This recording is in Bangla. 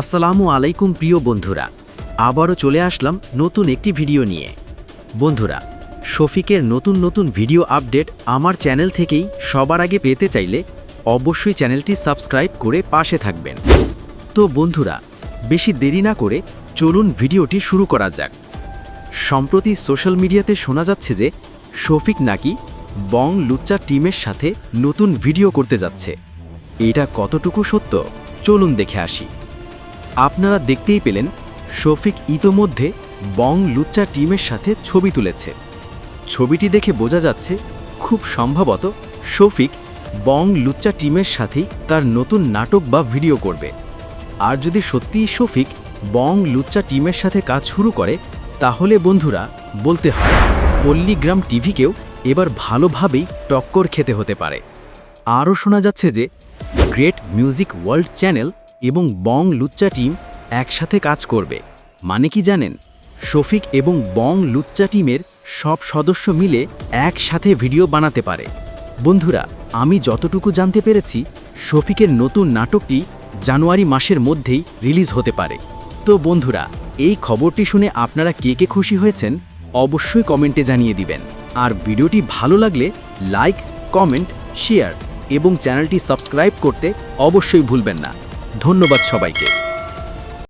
আসসালামু আলাইকুম প্রিয় বন্ধুরা, আবারও চলে আসলাম নতুন একটি ভিডিও নিয়ে। বন্ধুরা, শফিকের নতুন নতুন ভিডিও আপডেট আমার চ্যানেল থেকেই সবার আগে পেতে চাইলে অবশ্যই চ্যানেলটি সাবস্ক্রাইব করে পাশে থাকবেন। তো বন্ধুরা, বেশি দেরি না করে চলুন ভিডিওটি শুরু করা যাক। সম্প্রতি সোশ্যাল মিডিয়াতে শোনা যাচ্ছে যে, শফিক নাকি বং লুচ্চা টিমের সাথে নতুন ভিডিও করতে যাচ্ছে। এটা কতটুকু সত্য? চলুন দেখে আসি। আপনারা দেখতেই পেলেন, শফিক ইতোমধ্যে বং লুচ্চা টিমের সাথে ছবি তুলেছে। ছবিটি দেখে বোঝা যাচ্ছে, খুব সম্ভবত শফিক বং লুচ্চা টিমের সাথেই তার নতুন নাটক বা ভিডিও করবে। আর যদি সত্যিই শফিক বং লুচ্চা টিমের সাথে কাজ শুরু করে, তাহলে বন্ধুরা, বলতে হয়, পল্লীগ্রাম টিভিকেও এবার ভালোভাবেই টক্কর খেতে হতে পারে। আরও শোনা যাচ্ছে যে গ্রেট মিউজিক ওয়ার্ল্ড চ্যানেল এবং বং লুচ্চা টিম একসাথে কাজ করবে। মানে কি জানেন? শফিক এবং বং লুচ্চা টিমের সব সদস্য মিলে একসাথে ভিডিও বানাতে পারে। বন্ধুরা, আমি যতটুকু জানতে পেরেছি, শফিকের নতুন নাটকটি জানুয়ারি মাসের মধ্যেই রিলিজ হতে পারে। তো বন্ধুরা, এই খবরটি শুনে আপনারা কে কে খুশি হয়েছেন অবশ্যই কমেন্টে জানিয়ে দিবেন। আর ভিডিওটি ভালো লাগলে লাইক, কমেন্ট, শেয়ার এবং চ্যানেলটি সাবস্ক্রাইব করতে অবশ্যই ভুলবেন না। ধন্যবাদ সবাইকে।